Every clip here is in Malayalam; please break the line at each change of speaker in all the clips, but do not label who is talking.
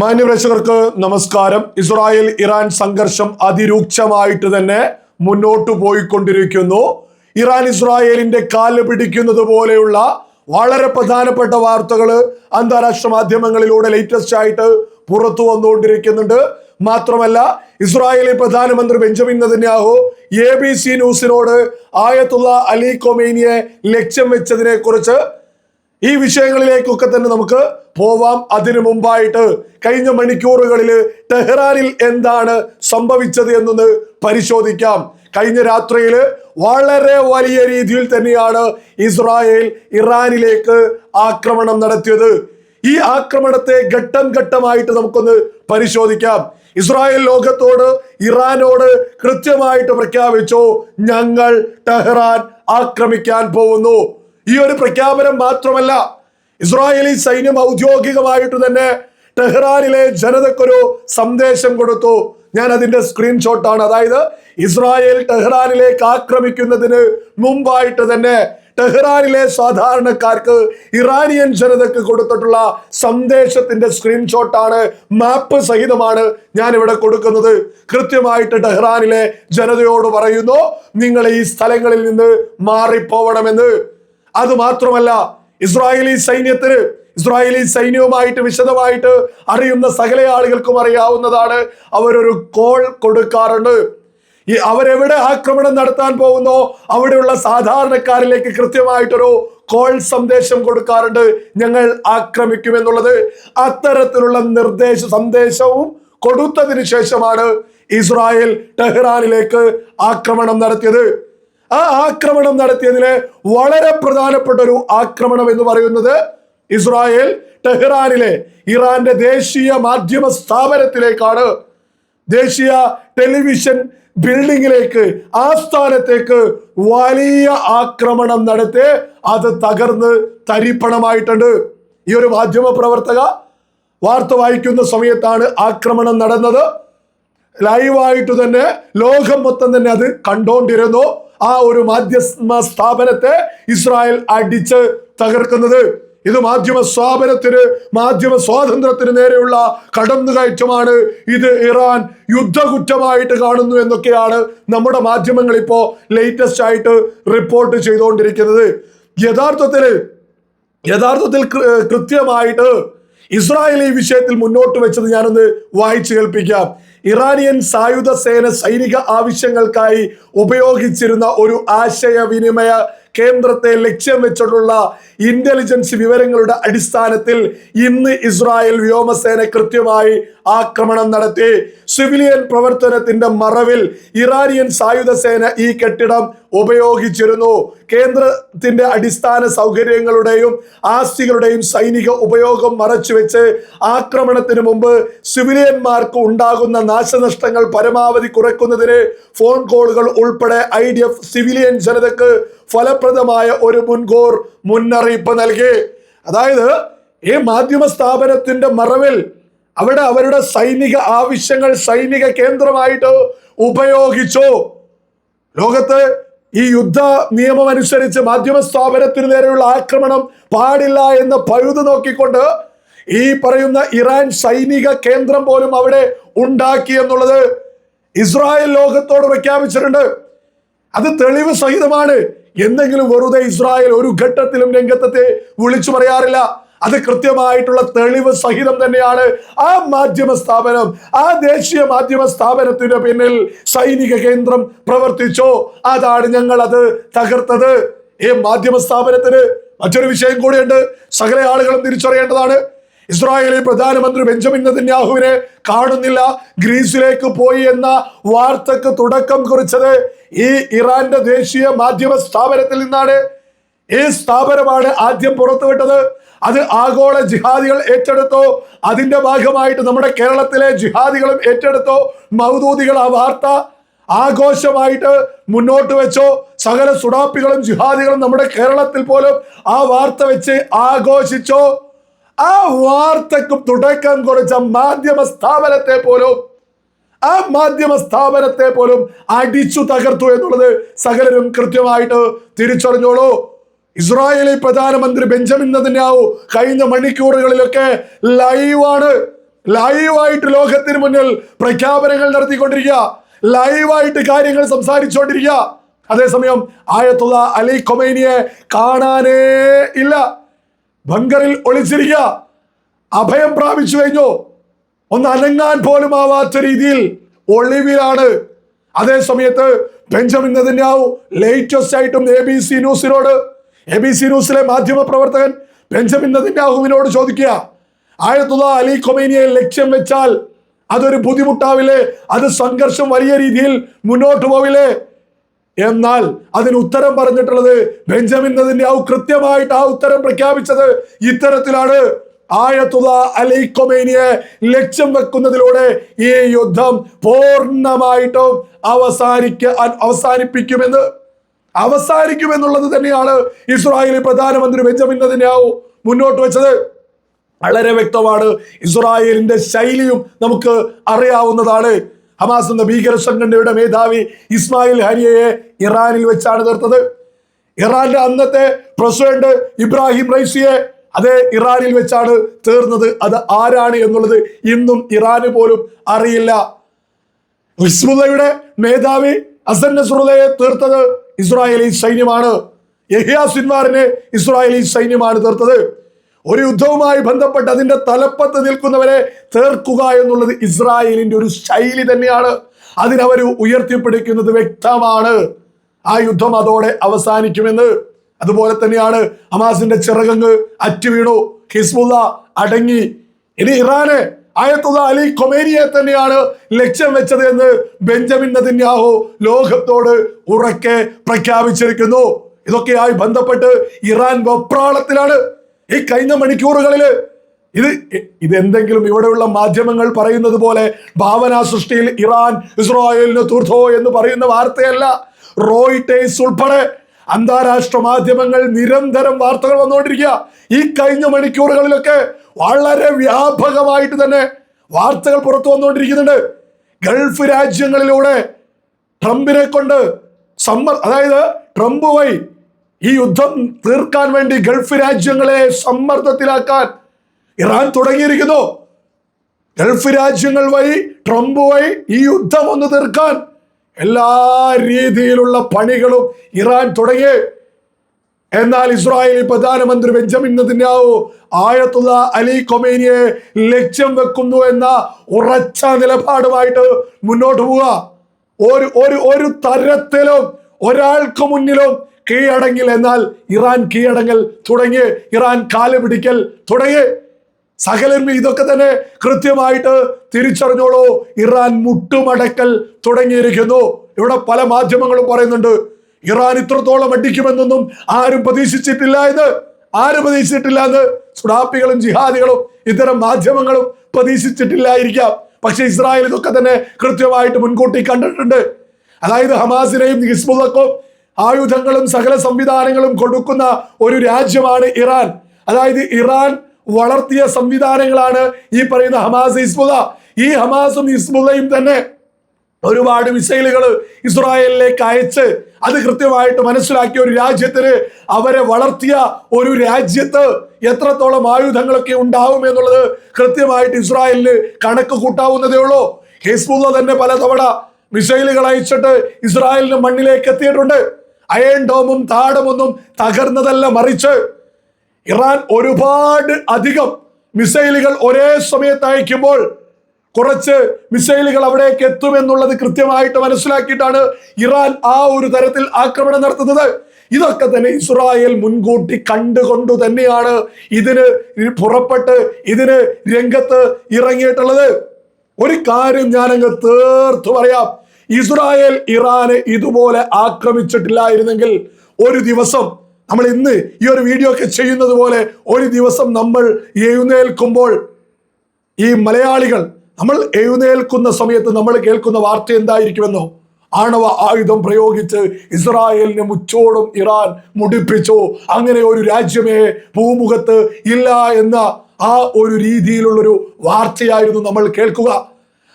മാന്യപ്രേക്ഷകർക്ക് നമസ്കാരം. ഇസ്രായേൽ ഇറാൻ സംഘർഷം അതിരൂക്ഷമായിട്ട് തന്നെ മുന്നോട്ടു പോയിക്കൊണ്ടിരിക്കുന്നു. ഇറാൻ ഇസ്രായേലിന്റെ കാൽ പിടിക്കുന്നത് പോലെയുള്ള വളരെ പ്രധാനപ്പെട്ട വാർത്തകൾ അന്താരാഷ്ട്ര മാധ്യമങ്ങളിലൂടെ ലേറ്റസ്റ്റ് ആയിട്ട് പുറത്തു വന്നുകൊണ്ടിരിക്കുന്നുണ്ട്. മാത്രമല്ല ഇസ്രായേലി പ്രധാനമന്ത്രി Benjamin Netanyahu A B C ന്യൂസിനോട് ആയത്തുള്ള അലി കൊമേനിയെ ലക്ഷ്യം വെച്ചതിനെ കുറിച്ച് ഈ വിഷയങ്ങളിലേക്കൊക്കെ തന്നെ നമുക്ക് പോവാം. അതിനു മുമ്പായിട്ട് കഴിഞ്ഞ മണിക്കൂറുകളിൽ ടെഹ്റാനിൽ എന്താണ് സംഭവിച്ചത് എന്നൊന്ന് പരിശോധിക്കാം. കഴിഞ്ഞ രാത്രിയിൽ വളരെ വലിയ രീതിയിൽ തന്നെയാണ് ഇസ്രായേൽ ഇറാനിലേക്ക് ആക്രമണം നടത്തിയത്. ഈ ആക്രമണത്തെ ഘട്ടം ഘട്ടമായിട്ട് നമുക്കൊന്ന് പരിശോധിക്കാം. ഇസ്രായേൽ ലോകത്തോട് ഇറാനോട് കൃത്യമായിട്ട് പ്രഖ്യാപിച്ചു ഞങ്ങൾ ടെഹ്റാൻ ആക്രമിക്കാൻ പോകുന്നു. ഈ ഒരു പ്രഖ്യാപനം മാത്രമല്ല ഇസ്രായേലി സൈന്യം ഔദ്യോഗികമായിട്ട് തന്നെ ടെഹ്റാനിലെ ജനതക്കൊരു സന്ദേശം കൊടുത്തു. ഞാൻ അതിന്റെ സ്ക്രീൻഷോട്ടാണ്. അതായത് ഇസ്രായേൽ ടെഹ്റാനിലേക്ക് ആക്രമിക്കുന്നതിന് മുമ്പായിട്ട് തന്നെ ടെഹ്റാനിലെ സാധാരണക്കാർക്ക് ഇറാനിയൻ ജനതക്ക് കൊടുത്തിട്ടുള്ള സന്ദേശത്തിന്റെ സ്ക്രീൻഷോട്ടാണ് മാപ്പ് സഹിതമാണ് ഞാൻ ഇവിടെ കൊടുക്കുന്നത്. കൃത്യമായിട്ട് ടെഹ്റാനിലെ ജനതയോട് പറയുന്നു നിങ്ങൾ ഈ സ്ഥലങ്ങളിൽ നിന്ന് മാറിപ്പോവണമെന്ന്. അത് മാത്രമല്ല ഇസ്രായേലി സൈന്യത്തിന് ഇസ്രായേലി സൈന്യവുമായിട്ട് വിശദമായിട്ട് അറിയുന്ന സകല ആളുകൾക്കും അറിയാവുന്നതാണ് അവരൊരു കോൾ കൊടുക്കാറുണ്ട്. ഈ അവരെവിടെ ആക്രമണം നടത്താൻ പോകുന്നോ അവിടെയുള്ള സാധാരണക്കാരിലേക്ക് കൃത്യമായിട്ടൊരു കോൾ സന്ദേശം കൊടുക്കാറുണ്ട് ഞങ്ങൾ ആക്രമിക്കുമെന്നുള്ളത്. അത്തരത്തിലുള്ള നിർദ്ദേശ സന്ദേശവും കൊടുത്തതിന് ശേഷമാണ് ഇസ്രായേൽ ടെഹ്റാനിലേക്ക് ആക്രമണം നടത്തിയത്. ആ ആക്രമണം നടത്തിയതിലെ വളരെ പ്രധാനപ്പെട്ട ഒരു ആക്രമണം എന്ന് പറയുന്നത് ഇസ്രായേൽ ടെഹ്റാനിലെ ഇറാന്റെ ദേശീയ മാധ്യമ സ്ഥാപനത്തിലേക്കാണ്. ദേശീയ ടെലിവിഷൻ ബിൽഡിങ്ങിലേക്ക് ആസ്ഥാനത്തേക്ക് വലിയ ആക്രമണം നടത്തി അത് തകർന്ന് തരിപ്പണമായിട്ടുണ്ട്. ഈ ഒരു മാധ്യമ പ്രവർത്തക വാർത്ത വായിക്കുന്ന സമയത്താണ് ആക്രമണം നടന്നത്. ലൈവായിട്ട് തന്നെ ലോകം മൊത്തം തന്നെ അത് കണ്ടോണ്ടിരുന്നു. ആ ഒരു മാധ്യമ സ്ഥാപനത്തെ ഇസ്രായേൽ അടിച്ച് തകർക്കുന്നത്. ഇത് മാധ്യമ സ്ഥാപനത്തിന് മാധ്യമ സ്വാതന്ത്ര്യത്തിന് നേരെയുള്ള കടന്നുകയറ്റമാണ്. ഇത് ഇറാൻ യുദ്ധകുറ്റമായിട്ട് കാണുന്നു എന്നൊക്കെയാണ് നമ്മുടെ മാധ്യമങ്ങൾ ഇപ്പോ ലേറ്റസ്റ്റ് ആയിട്ട് റിപ്പോർട്ട് ചെയ്തുകൊണ്ടിരിക്കുന്നത് യഥാർത്ഥത്തിൽ യഥാർത്ഥത്തിൽ കൃത്യമായിട്ട് ഇസ്രായേൽ ഈ വിഷയത്തിൽ മുന്നോട്ട് വെച്ചത് ഞാനൊന്ന് വായിച്ചു കേൾപ്പിക്കാം. ഇറാനിയൻ സായുധ സേന സൈനിക ആവശ്യങ്ങൾക്കായി ഉപയോഗിച്ചിരുന്ന ഒരു ആശയവിനിമയ കേന്ദ്രത്തെ ലക്ഷ്യം വെച്ചിട്ടുള്ള ഇന്റലിജൻസ് വിവരങ്ങളുടെ അടിസ്ഥാനത്തിൽ ഇന്ന് ഇസ്രായേൽ വ്യോമസേന കൃത്യമായി ആക്രമണം നടത്തി. സിവിലിയൻ പ്രവർത്തനത്തിന്റെ മറവിൽ ഇറാനിയൻ സായുധ സേന ഈ കെട്ടിടം ഉപയോഗിച്ചിരുന്നു. കേന്ദ്രത്തിന്റെ അടിസ്ഥാന സൗകര്യങ്ങളുടെയും ആസ്തികളുടെയും സൈനിക ഉപയോഗം മറച്ചുവെച്ച് ആക്രമണത്തിന് മുമ്പ് സിവിലിയന്മാർക്ക് ഉണ്ടാകുന്ന നാശനഷ്ടങ്ങൾ പരമാവധി കുറയ്ക്കുന്നതിന് ഫോൺ കോളുകൾ ഉൾപ്പെടെ ഐ സിവിലിയൻ ജനതക്ക് ഫലപ്രദമായ ഒരു മുൻകൂർ മുന്നറിയിപ്പ് നൽകി. അതായത് ഈ മാധ്യമ സ്ഥാപനത്തിന്റെ മറവിൽ അവിടെ അവരുടെ സൈനിക ആവശ്യങ്ങൾ സൈനിക കേന്ദ്രമായിട്ട് ഉപയോഗിച്ചു. ലോകത്ത് ഈ യുദ്ധ നിയമം അനുസരിച്ച് മാധ്യമ സ്ഥാപനത്തിന് നേരെയുള്ള ആക്രമണം പാടില്ല എന്ന് പഴുതു നോക്കിക്കൊണ്ട് ഈ പറയുന്ന ഇറാൻ സൈനിക കേന്ദ്രം പോലും അവിടെ ഉണ്ടാക്കി എന്നുള്ളത് ഇസ്രായേൽ ലോകത്തോട് പ്രഖ്യാപിച്ചിട്ടുണ്ട്. അത് തെളിവ് സഹിതമാണ്. എന്തെങ്കിലും വെറുതെ ഇസ്രായേൽ ഒരു ഘട്ടത്തിലും രംഗത്തെ വിളിച്ചു പറയാറില്ല. അത് കൃത്യമായിട്ടുള്ള തെളിവ് സഹിതം തന്നെയാണ് ആ മാധ്യമ സ്ഥാപനം ആ ദേശീയ മാധ്യമ സ്ഥാപനത്തിന്റെ പിന്നിൽ സൈനിക കേന്ദ്രം പ്രവർത്തിച്ചോ. അതാണ് ഞങ്ങൾ അത് തകർത്തത്. ഈ മാധ്യമ സ്ഥാപനത്തിന് മറ്റൊരു വിഷയം കൂടിയുണ്ട്. സകല ആളുകളും തിരിച്ചറിയേണ്ടതാണ്. ഇസ്രായേലി പ്രധാനമന്ത്രി ബെഞ്ചമിൻ നെതന്യാഹുവിനെ കാണുന്നില്ല. ഗ്രീസിലേക്ക് പോയി എന്ന വാർത്തക്ക് തുടക്കം കുറിച്ചത് ഈ ഇറാന്റെ ദേശീയ മാധ്യമ സ്ഥാപനത്തിൽ നിന്നാണ്. ഈ സ്ഥാപനമാണ് ആദ്യം പുറത്തുവിട്ടത്. അത് ആഗോള ജിഹാദികൾ ഏറ്റെടുത്തോ. അതിന്റെ ഭാഗമായിട്ട് നമ്മുടെ കേരളത്തിലെ ജിഹാദികളും ഏറ്റെടുത്തോ. മൗദൂദികൾ ആ വാർത്ത ആഘോഷമായിട്ട് മുന്നോട്ട് വെച്ചോ. സകല സുഡാപ്പികളും ജിഹാദികളും നമ്മുടെ കേരളത്തിൽ പോലും ആ വാർത്ത വെച്ച് ആഘോഷിച്ചോ. ആ വാർത്തക്കും തുടക്കം കുറിച്ച മാധ്യമ സ്ഥാപനത്തെ പോലും ആ മാധ്യമ സ്ഥാപനത്തെ പോലും അടിച്ചു തകർത്തു എന്നുള്ളത് സകലരും കൃത്യമായിട്ട് തിരിച്ചറിഞ്ഞോളൂ. ഇസ്രായേലി പ്രധാനമന്ത്രി ബെഞ്ചമിൻ നതിന്യാവു കഴിഞ്ഞ മണിക്കൂറുകളിലൊക്കെ ലൈവാണ്. ലൈവായിട്ട് ലോകത്തിന് മുന്നിൽ പ്രഖ്യാപനങ്ങൾ നടത്തിക്കൊണ്ടിരിക്കുക. ലൈവായിട്ട് കാര്യങ്ങൾ സംസാരിച്ചുകൊണ്ടിരിക്കുക. അതേസമയം ആയത്തുള്ള അലി കൊമൈനിയെ കാണാനേ ഇല്ല. ബങ്കറിൽ ഒളിച്ചിരിക്കുക. അഭയം പ്രാപിച്ചു കഴിഞ്ഞു. ഒന്ന് അനങ്ങാൻ പോലും ആവാത്ത രീതിയിൽ ഒളിവിലാണ്. അതേ സമയത്ത് ബെഞ്ചമിൻ നെതന്യാവു ലേറ്റസ്റ്റ് ആയിട്ടും എ ബി സി ന്യൂസിനോട് എ ബി സി ന്യൂസിലെ മാധ്യമ പ്രവർത്തകൻ ബെഞ്ചമിൻ നെതന്യാഹുവിനോട് ചോദിക്കുക. ആയത്തുള്ള അലി കൊമേനിയെ ലക്ഷ്യം വെച്ചാൽ അതൊരു ബുദ്ധിമുട്ടാവില്ലേ? അത് സംഘർഷം വലിയ രീതിയിൽ മുന്നോട്ട് പോവില്ലേ? എന്നാൽ അതിന് ഉത്തരം പറഞ്ഞിട്ടുള്ളത് ബെഞ്ചമിൻ നെതന്യാഹു കൃത്യമായിട്ട് ആ ഉത്തരം പ്രഖ്യാപിച്ചത് ഇത്തരത്തിലാണ്. ആയത്തുള്ള ലക്ഷ്യം വെക്കുന്നതിലൂടെ ഈ യുദ്ധം പൂർണമായിട്ടും അവസാനിക്ക അവസാനിപ്പിക്കുമെന്ന്. അവസാനിക്കുമെന്നുള്ളത് തന്നെയാണ് ഇസ്രായേലി പ്രധാനമന്ത്രി ബെഞ്ചമിൻ നെതന്യാഹു മുന്നോട്ട് വെച്ചത്. വളരെ വ്യക്തമാണ് ഇസ്രായേലിന്റെ ശൈലിയും നമുക്ക് അറിയാവുന്നതാണ്. ഹമാസ് എന്ന ഭീകര സംഘടനയുടെ മേധാവി ഇസ്മായിൽ ഹനിയയെ ഇറാനിൽ വെച്ചാണ് തീർത്തത് ഇറാന്റെ അന്നത്തെ പ്രസിഡന്റ് ഇബ്രാഹിം റൈസിയെ അതേ ഇറാനിൽ വെച്ചാണ് തീർന്നത്. അത് ആരാണ് എന്നുള്ളത് ഇന്നും ഇറാന് പോലും അറിയില്ല. ഹിസ്ബുള്ളയുടെ മേധാവി അസൻ നസുറുലയെ തീർത്തത് ഇസ്രായേലി സൈന്യമാണ്. യഹിയ സിൻവാറിനെ ഇസ്രായേലി സൈന്യമാണ് തീർത്തത്. ഒരു യുദ്ധവുമായി ബന്ധപ്പെട്ട് അതിന്റെ തലപ്പത്ത് നിൽക്കുന്നവരെ തീർക്കുക എന്നുള്ളത് ഇസ്രായേലിന്റെ ഒരു ശൈലി തന്നെയാണ്. അതിനവർ ഉയർത്തിപ്പിടിക്കുന്നത് വ്യക്തമാണ്. ആ യുദ്ധം അതോടെ അവസാനിക്കുമെന്ന്. അതുപോലെ തന്നെയാണ് ഹമാസിന്റെ ചിറകങ്ങ് അറ്റുവീണു. ഹിസ്ബുല്ല അടങ്ങി. ഇനി ഇറാന് ആയത്തുള്ള അലി കൊമേനിയെ തന്നെയാണ് ലക്ഷ്യം വെച്ചത് എന്ന് ബെഞ്ചമിൻ നദിന്യാഹു ലോകത്തോട് ഉറക്കെ പ്രഖ്യാപിച്ചിരിക്കുന്നു. ഇതൊക്കെയായി ബന്ധപ്പെട്ട് ഇറാൻ വെപ്രാളത്തിലാണ്. ഈ കഴിഞ്ഞ മണിക്കൂറുകളിൽ ഇത് ഇത് എന്തെങ്കിലും ഇവിടെയുള്ള മാധ്യമങ്ങൾ പറയുന്നത് പോലെ ഭാവനാ സൃഷ്ടിയിൽ ഇറാൻ ഇസ്രായേലിന് തീർത്തോ എന്ന് പറയുന്ന വാർത്തയല്ല. റോയിട്ടേഴ്സ് ഉൾപ്പെടെ അന്താരാഷ്ട്ര മാധ്യമങ്ങൾ നിരന്തരം വാർത്തകൾ വന്നുകൊണ്ടിരിക്കുക. ഈ കഴിഞ്ഞ മണിക്കൂറുകളിലൊക്കെ വളരെ വ്യാപകമായിട്ട് തന്നെ വാർത്തകൾ പുറത്തു വന്നുകൊണ്ടിരിക്കുന്നുണ്ട്. ഗൾഫ് രാജ്യങ്ങളിലൂടെ ട്രംപിനെ കൊണ്ട് സമ്മർ അതായത് ട്രംപ് വഴി ഈ യുദ്ധം തീർക്കാൻ വേണ്ടി ഗൾഫ് രാജ്യങ്ങളെ സമ്മർദ്ദത്തിലാക്കാൻ ഇറാൻ തുടങ്ങിയിരിക്കുന്നു. ഗൾഫ് രാജ്യങ്ങൾ വഴി ട്രംപ് വഴി ഈ യുദ്ധം ഒന്ന് തീർക്കാൻ എല്ലാ രീതിയിലുള്ള പണികളും ഇറാൻ തുടങ്ങി. എന്നാൽ ഇസ്രായേലി പ്രധാനമന്ത്രി ബെഞ്ചമിൻ നദിന്യാവു ആയത്തുള്ള അലി കൊമേനിയെ ലക്ഷ്യം വെക്കുന്നു എന്ന ഉറച്ച നിലപാടുമായിട്ട് മുന്നോട്ട് പോവുക. ഒരു ഒരു ഒരു തരത്തിലും ഒരാൾക്ക് മുന്നിലും കീഴടങ്ങിൽ എന്നാൽ ഇറാൻ കീഴടങ്ങൽ തുടങ്ങി. ഇറാൻ കാൽ പിടിക്കൽ തുടങ്ങി. സകലരും ഇതൊക്കെ തന്നെ കൃത്യമായിട്ട് തിരിച്ചറിഞ്ഞോളൂ. ഇറാൻ മുട്ടുമടക്കൽ തുടങ്ങിയിരിക്കുന്നു. ഇവിടെ പല മാധ്യമങ്ങളും പറയുന്നുണ്ട് ഇറാൻ ഇത്രത്തോളം അടിക്കുമെന്നൊന്നും ആരും പ്രതീക്ഷിച്ചിട്ടില്ല എന്ന്. ആരും പ്രതീക്ഷിച്ചിട്ടില്ല എന്ന്? സുഡാപ്പികളും ജിഹാദികളും ഇത്തരം മാധ്യമങ്ങളും പ്രതീക്ഷിച്ചിട്ടില്ലായിരിക്കാം. പക്ഷെ ഇസ്രായേൽ ഇതൊക്കെ തന്നെ കൃത്യമായിട്ട് മുൻകൂട്ടി കണ്ടിട്ടുണ്ട്. അതായത് ഹമാസിനെയും ഹിസ്ബുള്ളക്കും ആയുധങ്ങളും സകല സംവിധാനങ്ങളും കൊടുക്കുന്ന ഒരു രാജ്യമാണ് ഇറാൻ. അതായത് ഇറാൻ വളർത്തിയ സംവിധാനങ്ങളാണ് ഈ പറയുന്ന ഹമാസ് ഹിസ്ബുള്ള. ഈ ഹമാസും ഹിസ്ബുള്ളയും തന്നെ ഒരുപാട് മിസൈലുകൾ ഇസ്രായേലിലേക്ക് അയച്ച് അത് കൃത്യമായിട്ട് മനസ്സിലാക്കിയ ഒരു രാജ്യത്തിന് അവരെ വളർത്തിയ ഒരു രാജ്യത്ത് എത്രത്തോളം ആയുധങ്ങളൊക്കെ ഉണ്ടാവും എന്നുള്ളത് കൃത്യമായിട്ട് ഇസ്രായേലിന് കണക്ക് കൂട്ടാവുന്നതേ ഉള്ളൂ. ഹിസ്ബുള്ള തന്നെ പലതവണ മിസൈലുകൾ അയച്ചിട്ട് ഇസ്രായേലിന് മണ്ണിലേക്ക് എത്തിയിട്ടുണ്ട്. അയൺ ഡോമും താടമൊന്നും തകർന്നതല്ല മറിച്ച് ഇറാൻ ഒരുപാട് അധികം മിസൈലുകൾ ഒരേ സമയത്ത് അയക്കുമ്പോൾ കുറച്ച് മിസൈലുകൾ അവിടേക്ക് എത്തുമെന്നുള്ളത് കൃത്യമായിട്ട് മനസ്സിലാക്കിയിട്ടാണ് ഇറാൻ ആ ഒരു തരത്തിൽ ആക്രമണം നടത്തുന്നത്. ഇതൊക്കെ തന്നെ ഇസ്രായേൽ മുൻകൂട്ടി കണ്ടുകൊണ്ടു തന്നെയാണ് ഇതിന് പുറപ്പെട്ട് ഇതിന് രംഗത്ത് ഇറങ്ങിയിട്ടുള്ളത്. ഒരു കാര്യം ഞാനങ്ങ് തീർത്തു പറയാം. ഇസ്രായേൽ ഇറാനെ ഇതുപോലെ ആക്രമിച്ചിട്ടില്ലായിരുന്നെങ്കിൽ ഒരു ദിവസം നമ്മൾ ഇന്ന് ഈ ഒരു വീഡിയോ ഒക്കെ ചെയ്യുന്നത് പോലെ ഒരു ദിവസം നമ്മൾ എഴുന്നേൽക്കുമ്പോൾ ഈ മലയാളികൾ നമ്മൾ എഴുന്നേൽക്കുന്ന സമയത്ത് നമ്മൾ കേൾക്കുന്ന വാർത്ത എന്തായിരിക്കുമെന്നോ? ആണവ ആയുധം പ്രയോഗിച്ച് ഇസ്രായേലിനെ മുച്ചോടും ഇറാൻ മുടിപ്പിച്ചു. അങ്ങനെ ഒരു രാജ്യമേ ഭൂമുഖത്ത് ഇല്ല എന്ന ആ ഒരു രീതിയിലുള്ളൊരു വാർത്തയായിരുന്നു നമ്മൾ കേൾക്കുക.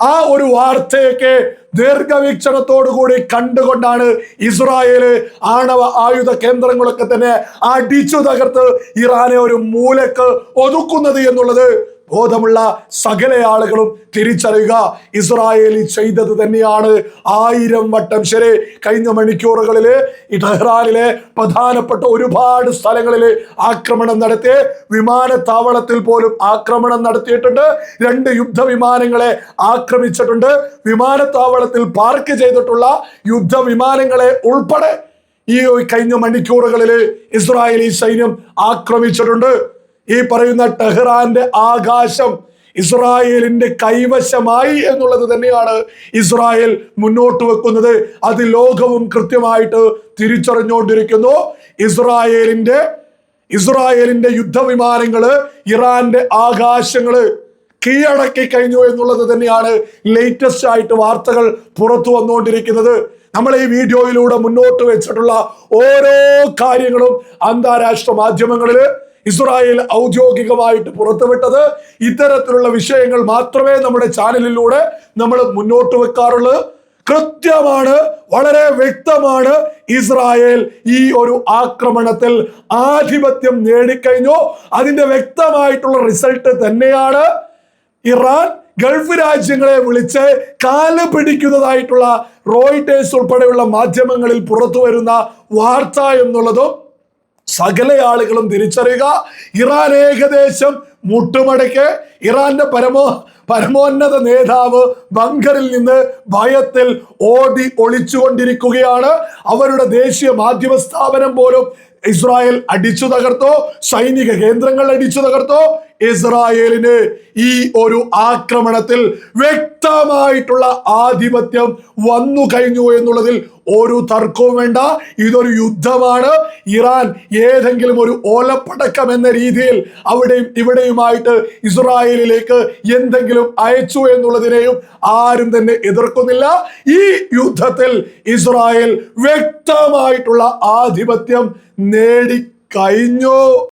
ആ ഒരു വാർത്തയൊക്കെ ദീർഘവീക്ഷണത്തോടു കൂടി കണ്ടുകൊണ്ടാണ് ഇസ്രായേൽ ആണവ ആയുധ കേന്ദ്രങ്ങളൊക്കെ തന്നെ അടിച്ചു തകർത്ത് ഇറാനെ ഒരു മൂലക്ക് ഒതുക്കുന്നത് എന്നുള്ളത് ബോധമുള്ള സകല ആളുകളും തിരിച്ചറിയുക. ഇസ്രായേലി ചെയ്തത് തന്നെയാണ്. ആയിരം വട്ടം ശരി. കഴിഞ്ഞ മണിക്കൂറുകളിൽ ഇടഹ്റാനിലെ ടെഹ്റാനിലെ പ്രധാനപ്പെട്ട ഒരുപാട് സ്ഥലങ്ങളിൽ ആക്രമണം നടത്തി വിമാനത്താവളത്തിൽ പോലും ആക്രമണം നടത്തിയിട്ടുണ്ട്. രണ്ട് യുദ്ധവിമാനങ്ങളെ ആക്രമിച്ചിട്ടുണ്ട്. വിമാനത്താവളത്തിൽ പാർക്ക് ചെയ്തിട്ടുള്ള യുദ്ധവിമാനങ്ങളെ ഉൾപ്പെടെ ഈ കഴിഞ്ഞ മണിക്കൂറുകളിൽ ഇസ്രായേലി സൈന്യം ആക്രമിച്ചിട്ടുണ്ട്. ഈ പറയുന്ന ടെഹ്റാന്റെ ആകാശം ഇസ്രായേലിന്റെ കൈവശമായി എന്നുള്ളത് തന്നെയാണ് ഇസ്രായേൽ മുന്നോട്ട് വെക്കുന്നത്. അത് ലോകവും കൃത്യമായിട്ട് തിരിച്ചറിഞ്ഞുകൊണ്ടിരിക്കുന്നു. ഇസ്രായേലിന്റെ ഇസ്രായേലിന്റെ യുദ്ധവിമാനങ്ങൾ ഇറാന്റെ ആകാശങ്ങൾ കീഴടക്കി കഴിഞ്ഞു എന്നുള്ളത് തന്നെയാണ് ലേറ്റസ്റ്റ് ആയിട്ട് വാർത്തകൾ പുറത്തു വന്നുകൊണ്ടിരിക്കുന്നത്. നമ്മൾ ഈ വീഡിയോയിലൂടെ മുന്നോട്ട് വെച്ചിട്ടുള്ള ഓരോ കാര്യങ്ങളും അന്താരാഷ്ട്ര മാധ്യമങ്ങളിൽ ഇസ്രായേൽ ഔദ്യോഗികമായിട്ട് പുറത്തുവിട്ടത്. ഇത്തരത്തിലുള്ള വിഷയങ്ങൾ മാത്രമേ നമ്മുടെ ചാനലിലൂടെ നമ്മൾ മുന്നോട്ട് വെക്കാറുള്ളൂ. കൃത്യമാണ് വളരെ വ്യക്തമാണ് ഇസ്രായേൽ ഈ ഒരു ആക്രമണത്തിൽ ആധിപത്യം നേടിക്കഴിഞ്ഞു. അതിന്റെ വ്യക്തമായിട്ടുള്ള റിസൾട്ട് തന്നെയാണ്. ഇറാൻ ഗൾഫ് രാജ്യങ്ങളെ വിളിച്ച് കാൽ പിടിക്കുന്നതായിട്ടുള്ള റോയിട്ടേഴ്സ് ഉൾപ്പെടെയുള്ള മാധ്യമങ്ങളിൽ പുറത്തു വരുന്ന വാർത്ത എന്നുള്ളതും സകല ആളുകളും തിരിച്ചറിയുക. ഇറാൻ ഏകദേശം മുട്ടുമടക്ക്. ഇറാന്റെ പരമോ പരമോന്നത നേതാവ് ബങ്കറിൽ നിന്ന് ഭയത്തിൽ ഓടി ഒളിച്ചുകൊണ്ടിരിക്കുകയാണ്. അവരുടെ ദേശീയ മാധ്യമ സ്ഥാപനം പോലും ഇസ്രായേൽ അടിച്ചു തകർത്തോ സൈനിക കേന്ദ്രങ്ങൾ അടിച്ചു തകർത്തോ ഇസ്രായേലിന് ഈ ഒരു ആക്രമണത്തിൽ വ്യക്തമായിട്ടുള്ള ആധിപത്യം വന്നു കഴിഞ്ഞു എന്നുള്ളതിൽ ഒരു തർക്കവും വേണ്ട. ഇതൊരു യുദ്ധമാണ്. ഇറാൻ ഏതെങ്കിലും ഒരു ഓലപ്പടക്കം എന്ന രീതിയിൽ അവിടെയും ഇവിടെയുമായിട്ട് ഇസ്രായേലിലേക്ക് എന്തെങ്കിലും അയച്ചു എന്നുള്ളതിനെയും ആരും തന്നെ എതിർക്കുന്നില്ല. ഈ യുദ്ധത്തിൽ ഇസ്രായേൽ വ്യക്തമായിട്ടുള്ള ആധിപത്യം നേടിക്കഴിഞ്ഞു